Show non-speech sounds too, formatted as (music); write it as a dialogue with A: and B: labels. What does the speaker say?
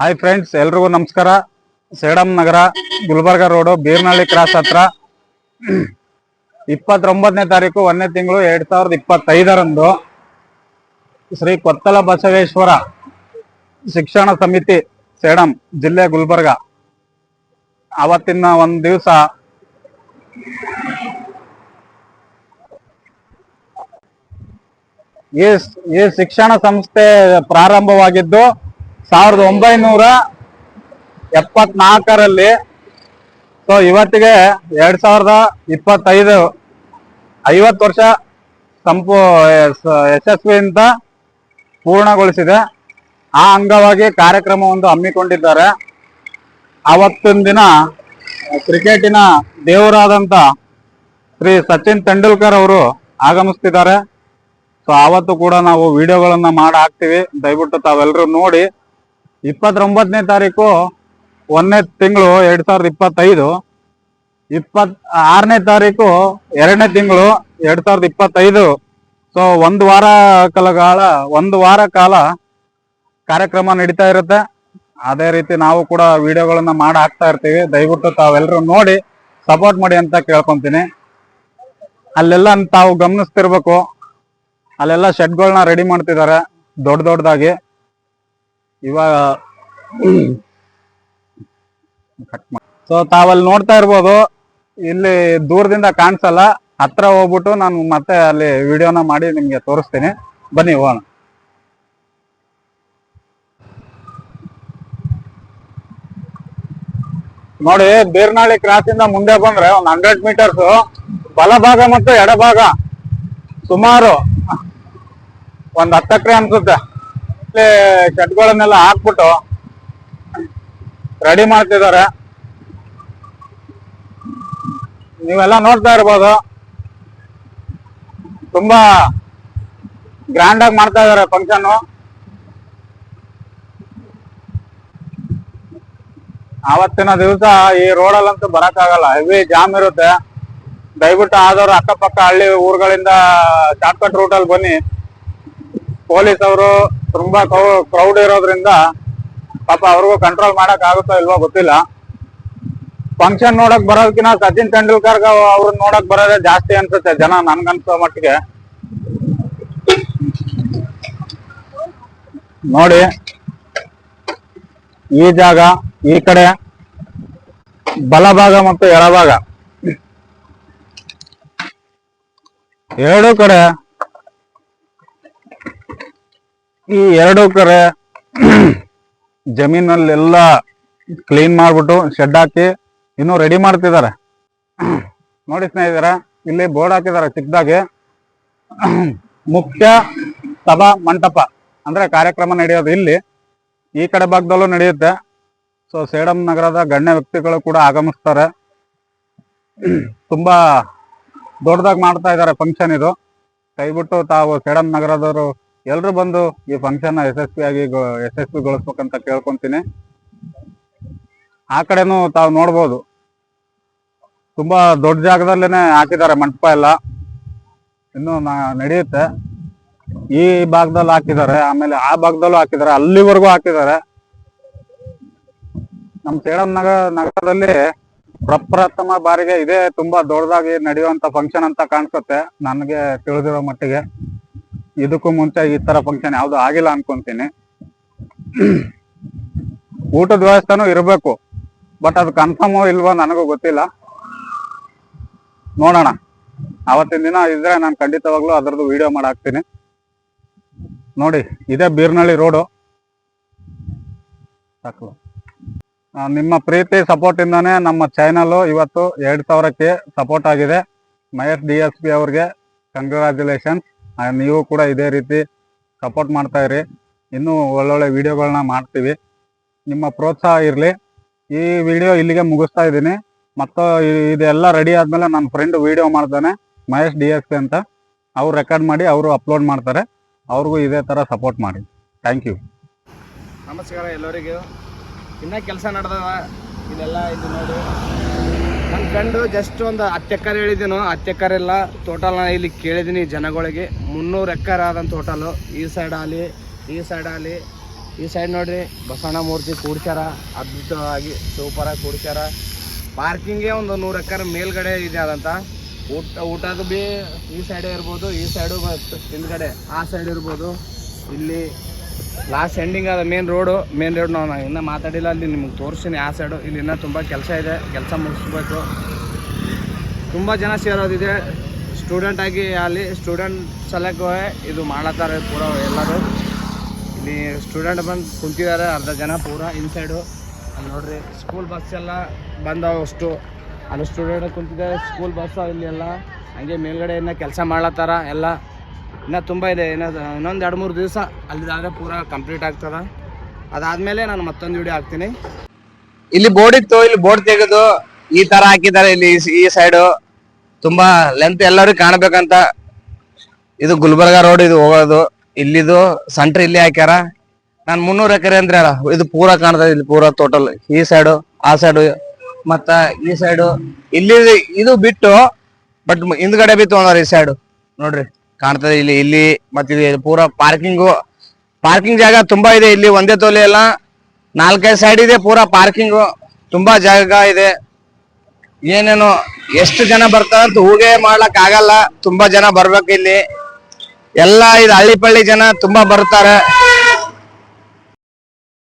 A: Hi friends ಎಲ್ರಿಗೂ ನಮಸ್ಕಾರ. ಸೇಡಂ ನಗರ, ಗುಲ್ಬರ್ಗ ರೋಡ್ ಬೀರ್ನಳ್ಳಿ ಕ್ರಾಸ್ ಹತ್ರ. ಇಪ್ಪತ್ತೊಂಬತ್ತನೇ ತಾರೀಕು ಒಂದನೇ ತಿಂಗಳು ಎರಡ್ ಸಾವಿರದ ಇಪ್ಪತ್ತೈದರಂದು ಶ್ರೀ ಕೊತ್ತಲ ಬಸವೇಶ್ವರ ಶಿಕ್ಷಣ ಸಮಿತಿ, ಸೇಡಂ, ಜಿಲ್ಲೆ ಗುಲ್ಬರ್ಗ. ಅವತ್ತಿನ ಒಂದ್ ದಿವಸ ಈ ಈ ಶಿಕ್ಷಣ ಸಂಸ್ಥೆ ಪ್ರಾರಂಭವಾಗಿದ್ದು ಸಾವಿರದ ಒಂಬೈನೂರ ಎಪ್ಪತ್ನಾಲ್ಕರಲ್ಲಿ, ಸೊ ಇವತ್ತಿಗೆ ಎರಡ್ ಸಾವಿರದ ಇಪ್ಪತ್ತೈದು, ಐವತ್ತು ವರ್ಷ ಸಂಪೂ ಯಶಸ್ವಿಯಿಂದ ಪೂರ್ಣಗೊಳಿಸಿದೆ. ಆ ಅಂಗವಾಗಿ ಕಾರ್ಯಕ್ರಮವೊಂದು ಹಮ್ಮಿಕೊಂಡಿದ್ದಾರೆ. ಅವತ್ತಿನ ದಿನ ಕ್ರಿಕೆಟಿನ ದೇವರಾದಂಥ ಶ್ರೀ ಸಚಿನ್ ತೆಂಡೂಲ್ಕರ್ ಅವರು ಆಗಮಿಸ್ತಿದ್ದಾರೆ. ಸೊ ಆವತ್ತು ಕೂಡ ನಾವು ವಿಡಿಯೋಗಳನ್ನ ಮಾಡಿ ಹಾಕ್ತಿವಿ. ದಯವಿಟ್ಟು ತಾವೆಲ್ಲರೂ ನೋಡಿ. ಇಪ್ಪತ್ತೊಂಬತ್ತನೇ ತಾರೀಕು ಒಂದನೇ ತಿಂಗಳು ಎರಡ್ ಸಾವಿರದ ಇಪ್ಪತ್ತೈದು. ಇಪ್ಪತ್ ಆರನೇ ತಾರೀಕು ಎರಡನೇ ತಿಂಗಳು ಎರಡ್ ಸಾವಿರದ ಇಪ್ಪತ್ತೈದು. ಸೊ ಒಂದು ವಾರ ಕಾಲ ಒಂದು ವಾರ ಕಾಲ ಕಾರ್ಯಕ್ರಮ ನಡೀತಾ ಇರುತ್ತೆ. ಅದೇ ರೀತಿ ನಾವು ಕೂಡ ವಿಡಿಯೋಗಳನ್ನ ಮಾಡಿ ಹಾಕ್ತಾ ಇರ್ತೀವಿ. ದಯವಿಟ್ಟು ತಾವೆಲ್ಲರೂ ನೋಡಿ, ಸಪೋರ್ಟ್ ಮಾಡಿ ಅಂತ ಕೇಳ್ಕೊಂತೀನಿ. ಅಲ್ಲೆಲ್ಲ ತಾವು ಗಮನಿಸ್ತಿರ್ಬೇಕು. ಅಲ್ಲೆಲ್ಲ ಶೆಡ್ಗಳನ್ನ ರೆಡಿ ಮಾಡ್ತಿದ್ದಾರೆ ದೊಡ್ಡ ದೊಡ್ಡದಾಗಿ ಇವಾಗ ಸೊ ತಾವಲ್ಲಿ ನೋಡ್ತಾ ಇರ್ಬೋದು, ಇಲ್ಲಿ ದೂರದಿಂದ ಕಾಣಿಸಲ್ಲ. ಹತ್ರ ಹೋಗ್ಬಿಟ್ಟು ನಾನು ಮತ್ತೆ ಅಲ್ಲಿ ವಿಡಿಯೋನ ಮಾಡಿ ನಿಮ್ಗೆ ತೋರಿಸ್ತೀನಿ. ಬನ್ನಿ, ಹೋಗೋಣ. ನೋಡಿ, ಬೀರ್ನಾಳಿ ಕ್ರಾಸ್ ಇಂದ ಮುಂದೆ ಬಂದ್ರೆ ಒಂದ್ ಹಂಡ್ರೆಡ್ ಮೀಟರ್ಸ್ ಬಲಭಾಗ ಮತ್ತು ಎಡಭಾಗ. ಸುಮಾರು ಒಂದ್ ಹತ್ತು ಎಕರೆ ಅನ್ಸುತ್ತೆ. ಶೆಡ್ಗಳನ್ನೆಲ್ಲ ಹಾಕ್ಬಿಟ್ಟು ರೆಡಿ ಮಾಡ್ತಿದ್ದಾರೆ. ನೀವೆಲ್ಲ ನೋಡ್ತಾ ಇರ್ಬೋದು. ತುಂಬಾ ಗ್ರ್ಯಾಂಡ್ ಆಗಿ ಮಾಡ್ತಾ ಇದಾರೆ ಫಂಕ್ಷನ್ ಆವತ್ತಿನ ದಿವಸ ಈ ರೋಡಲ್ಲಂತೂ ಬರಕ್ಕಾಗಲ್ಲ. ಹೆವಿ ಜಾಮ್ ಇರುತ್ತೆ. ದಯವಿಟ್ಟು ಆದವರು ಅಕ್ಕಪಕ್ಕ ಹಳ್ಳಿ ಊರುಗಳಿಂದ ಶಾರ್ಟ್ಕಟ್ ರೂಟಲ್ಲಿ ಬನ್ನಿ. ಪೊಲೀಸ್ ಅವರು ತುಂಬಾ ಕ್ರೌಡ್ ಇರೋದ್ರಿಂದ ಪಾಪ ಅವ್ರಿಗೂ ಕಂಟ್ರೋಲ್ ಮಾಡಕ್ ಆಗುತ್ತೋ ಇಲ್ವೋ ಗೊತ್ತಿಲ್ಲ. ಫಂಕ್ಷನ್ ನೋಡಕ್ ಬರೋದಕ್ಕಿಂತ ಸಚಿನ್ ತೆಂಡೂಲ್ಕರ್ ಅವ್ರನ್ನ ನೋಡಕ್ ಬರೋದೇ ಜಾಸ್ತಿ ಅನ್ಸುತ್ತೆ ಜನ ನನ್ಗನ್ಸೋ ಮಟ್ಟಿಗೆ. ನೋಡಿ, ಈ ಜಾಗ, ಈ ಕಡೆ ಬಲಭಾಗ ಮತ್ತು ಎಡಭಾಗ. ಎರಡು ಕಡೆ ಈ ಎರಡು ಕರೆ (clears throat) ಜಮೀನಲ್ಲೆಲ್ಲ ಕ್ಲೀನ್ ಮಾಡ್ಬಿಟ್ಟು ಶೆಡ್ ಹಾಕಿ ಇನ್ನೂ ರೆಡಿ ಮಾಡ್ತಿದ್ದಾರೆ. (clears throat) ನೋಡಿ ಸ್ನೇಹಿತರೆ, ಇಲ್ಲಿ ಬೋರ್ಡ್ ಹಾಕಿದ್ದಾರೆ ಚಿಕ್ಕದಾಗಿ. (clears throat) ಮುಖ್ಯ ಸಭಾ ಮಂಟಪ ಅಂದ್ರೆ ಕಾರ್ಯಕ್ರಮ ನಡೆಯೋದು ಇಲ್ಲಿ. ಈ ಕಡೆ ಭಾಗದಲ್ಲೂ ನಡೆಯುತ್ತೆ. ಸೊ ಸೇಡಂ ನಗರದ ಗಣ್ಯ ವ್ಯಕ್ತಿಗಳು ಕೂಡ ಆಗಮಿಸ್ತಾರೆ. ತುಂಬಾ ದೊಡ್ಡದಾಗಿ ಮಾಡ್ತಾ ಇದ್ದಾರೆ ಫಂಕ್ಷನ್ ಇದು. ಕೈಬಿಟ್ಟು ತಾವು ಸೇಡಂ ನಗರದವರು ಎಲ್ರು ಬಂದು ಈ ಫಂಕ್ಷನ್ ಯಶಸ್ವಿ ಆಗಿ ಯಶಸ್ವಿ ಯಶಸ್ವಿಗೊಳಿಸ್ಬೇಕಂತ ಕೇಳ್ಕೊಂತೀನಿ. ಆ ಕಡೆನೂ ತಾವು ನೋಡ್ಬೋದು. ತುಂಬಾ ದೊಡ್ಡ ಜಾಗದಲ್ಲೇನೆ ಹಾಕಿದ್ದಾರೆ, ಮಂಟಪ ಎಲ್ಲ. ಇನ್ನು ನಡೆಯುತ್ತೆ. ಈ ಭಾಗದಲ್ಲಿ ಹಾಕಿದ್ದಾರೆ, ಆಮೇಲೆ ಆ ಭಾಗದಲ್ಲೂ ಹಾಕಿದ್ದಾರೆ, ಅಲ್ಲಿವರೆಗೂ ಹಾಕಿದ್ದಾರೆ. ನಮ್ಮ ಸೇಡಂ ನಗರ ನಗರದಲ್ಲಿ ಪ್ರಪ್ರಥಮ ಬಾರಿಗೆ ಇದೇ ತುಂಬಾ ದೊಡ್ಡದಾಗಿ ನಡೆಯುವಂತ ಫಂಕ್ಷನ್ ಅಂತ ಕಾಣಿಸುತ್ತೆ, ನನಗೆ ತಿಳಿದಿರೋ ಮಟ್ಟಿಗೆ. ಇದಕ್ಕೂ ಮುಂಚೆ ಈ ತರ ಫಂಕ್ಷನ್ ಯಾವ್ದು ಆಗಿಲ್ಲ ಅನ್ಕೊಂತೀನಿ. ಊಟದ ವ್ಯವಸ್ಥೆನೂ ಇರಬೇಕು ಬಟ್ ಅದು ಕನ್ಫರ್ಮ್ ಇಲ್ವಾ ನನಗೂ ಗೊತ್ತಿಲ್ಲ. ನೋಡೋಣ. ಅವತ್ತಿನ ದಿನ ಇದ್ರೆ ನಾನು ಖಂಡಿತವಾಗ್ಲೂ ಅದರದ್ದು ವಿಡಿಯೋ ಮಾಡಾಕ್ತೀನಿ. ನೋಡಿ, ಇದೇ ಬೀರ್ನಳ್ಳಿ ರೋಡು ಸಾಕು. ನಿಮ್ಮ ಪ್ರೀತಿ ಸಪೋರ್ಟ್ ಇಂದಾನೆ ನಮ್ಮ ಚಾನಲ್ ಇವತ್ತು ಎರಡ್ ಸಾವಿರಕ್ಕೆ ಸಪೋರ್ಟ್ ಆಗಿದೆ. ಮಹೇಶ್ ಡಿ ಎಸ್ ಪಿ ಅವ್ರಿಗೆ. ಕಂಗ್ರ್ಯಾಚುಲೇಷನ್ಸ್ ನೀವು ಕೂಡ ಇದೇ ರೀತಿ ಸಪೋರ್ಟ್ ಮಾಡ್ತಾ ಇರಿ. ಇನ್ನೂ ಒಳ್ಳೊಳ್ಳೆ ವಿಡಿಯೋಗಳನ್ನ ಮಾಡ್ತೀವಿ. ನಿಮ್ಮ ಪ್ರೋತ್ಸಾಹ ಇರಲಿ. ಈ ವಿಡಿಯೋ ಇಲ್ಲಿಗೆ ಮುಗಿಸ್ತಾ ಇದ್ದೀನಿ. ಮತ್ತು ಇದೆಲ್ಲ ರೆಡಿ ಆದಮೇಲೆ ನನ್ನ ಫ್ರೆಂಡ್ ವಿಡಿಯೋ ಮಾಡ್ತಾನೆ, ಮಹೇಶ್ ಡಿ ಎಸ್ ಪಿ ಅಂತ. ಅವ್ರು ರೆಕಾರ್ಡ್ ಮಾಡಿ ಅವರು ಅಪ್ಲೋಡ್ ಮಾಡ್ತಾರೆ. ಅವ್ರಿಗೂ ಇದೇ ಥರ ಸಪೋರ್ಟ್ ಮಾಡಿ. ಥ್ಯಾಂಕ್ ಯು
B: ನಮಸ್ಕಾರ ಎಲ್ಲರಿಗೂ. ಇನ್ನೂ ಕೆಲಸ ನಡೆದವ ಇದೆಲ್ಲ ಇದು ನೋಡಿ. ನನ್ನ ಫ್ರೆಂಡು ಜಸ್ಟ್ ಒಂದು ಹತ್ತು ಎಕರೆ ಹೇಳಿದ್ದೀನು. ಹತ್ತು ಎಕರೆ ಇಲ್ಲ ಟೋಟಲ್ ನಾನು ಇಲ್ಲಿ ಕೇಳಿದ್ದೀನಿ ಜನಗಳಿಗೆ. ಮುನ್ನೂರು ಎಕರೆ ಆದಂಥ ಟೋಟಲು ಈ ಸೈಡ್ ಆಗಲಿ ಈ ಸೈಡ್ ಆಗಲಿ ಈ ಸೈಡ್ ನೋಡಿರಿ, ಬಸವಣ್ಣ ಮೂರ್ತಿ ಕೂಡ್ಸ್ಯಾರ, ಅದ್ಭುತವಾಗಿ ಸೂಪರಾಗಿ ಕೂಡ್ಸ್ಯಾರ. ಪಾರ್ಕಿಂಗೇ ಒಂದು ನೂರು ಎಕರೆ ಮೇಲ್ಗಡೆ ಇದೆ ಆದಂಥ ಊಟ ಊಟದ ಭೀ ಈ ಸೈಡೇ ಇರ್ಬೋದು, ಈ ಸೈಡು ಹಿಂದ್ಗಡೆ ಆ ಸೈಡ್ ಇರ್ಬೋದು. ಇಲ್ಲಿ ಲಾಸ್ಟ್ ಎಂಡಿಂಗ್ ಅದ ಮೇನ್ ರೋಡು ಮೇನ್ ರೋಡ್ ನಾವು ಇನ್ನೂ ಮಾತಾಡಿಲ್ಲ, ಅಲ್ಲಿ ನಿಮ್ಗೆ ತೋರಿಸ್ತೀನಿ ಆ ಸೈಡು ಇಲ್ಲಿ ಇನ್ನೂ ತುಂಬ ಕೆಲಸ ಇದೆ, ಕೆಲಸ ಮುಗಿಸ್ಬೇಕು. ತುಂಬ ಜನ ಸೇರೋದಿದೆ. ಸ್ಟೂಡೆಂಟ್ ಆಗಿ ಅಲ್ಲಿ ಸ್ಟೂಡೆಂಟ್ ಸಲಕ್ಕೆ ಇದು ಮಾಡತ್ತಾರೆ ಪೂರ ಎಲ್ಲರೂ. ಇಲ್ಲಿ ಸ್ಟೂಡೆಂಟ್ ಬಂದು ಕುಂತಿದ್ದಾರೆ ಅರ್ಧ ಜನ ಪೂರ ಇನ್ಸೈಡು ಅಲ್ಲಿ ನೋಡ್ರಿ ಸ್ಕೂಲ್ ಬಸ್ ಎಲ್ಲ ಬಂದವು ಅಷ್ಟು. ಅಲ್ಲಿ ಸ್ಟೂಡೆಂಟ್ ಕುಂತಿದ್ದಾರೆ ಸ್ಕೂಲ್ ಬಸ್ ಇಲ್ಲಿ ಎಲ್ಲ. ಹಂಗೆ ಮೇಲ್ಗಡೆ ಇನ್ನೂ ಕೆಲಸ ಮಾಡ್ಲತ್ತಾರ ಎಲ್ಲ. ಇನ್ನೂ ತುಂಬ ಇದೆ. ಇನ್ನು ಇನ್ನೊಂದು ಎರಡು ಮೂರು ದಿವಸ ಅಲ್ಲಿದಾದ್ರೆ ಪೂರ ಕಂಪ್ಲೀಟ್ ಆಗ್ತದ. ಅದಾದಮೇಲೆ ನಾನು ಮತ್ತೊಂದು ವಿಡಿಯೋ ಹಾಕ್ತೀನಿ. ಇಲ್ಲಿ ಬೋರ್ಡ್ ಇತ್ತು. ಇಲ್ಲಿ ಬೋರ್ಡ್ ತೆಗೆದು ಈ ತರ ಹಾಕಿದ್ದಾರೆ ಇಲ್ಲಿ ಈ- ಸೈಡು ತುಂಬಾ ಲೆಂತ್ ಎಲ್ಲರಿಗೂ ಕಾಣಬೇಕಂತ. ಇದು ಗುಲ್ಬರ್ಗ ರೋಡ್ ಇದು ಹೋಗೋದು. ಇಲ್ಲಿದು ಸೆಂಟ್ರ್ ಇಲ್ಲಿ ಹಾಕ್ಯಾರ. ನಾನು ಮುನ್ನೂರು ಎಕರೆ ಅಂದ್ರೆ ಇದು ಪೂರ ಕಾಣ್ತದೆ ಇಲ್ಲಿ ಪೂರ ಟೋಟಲ್ ಈ ಸೈಡು ಆ ಸೈಡು ಮತ್ತ ಈ ಸೈಡು ಇಲ್ಲಿ ಇದು ಬಿಟ್ಟು ಬಟ್ ಹಿಂದ್ಗಡೆ ಬಿತ್ತು ಈ ಸೈಡು ನೋಡ್ರಿ. ಕಾಣ್ತದೆ ಇಲ್ಲಿ ಇಲ್ಲಿ ಮತ್ತೆ ಪೂರ ಪಾರ್ಕಿಂಗು ಪಾರ್ಕಿಂಗ್ ಜಾಗ ತುಂಬಾ ಇದೆ ಇಲ್ಲಿ, ಒಂದೇ ತೊಲೆ ಎಲ್ಲ. ನಾಲ್ಕೈದು ಸೈಡ್ ಇದೆ ಪೂರಾ ಪಾರ್ಕಿಂಗು ತುಂಬಾ ಜಾಗ ಇದೆ. ಏನೇನು, ಎಷ್ಟು ಜನ ಬರ್ತಾರ ಅಂತ ಹೂಗೆ ಮಾಡ್ಲಕ್ ಆಗಲ್ಲ. ತುಂಬಾ ಜನ ಬರ್ಬೇಕು ಇಲ್ಲಿ. ಎಲ್ಲ ಇದು ಹಳ್ಳಿ ಪಳ್ಳಿ ಜನ ತುಂಬಾ ಬರ್ತಾರೆ.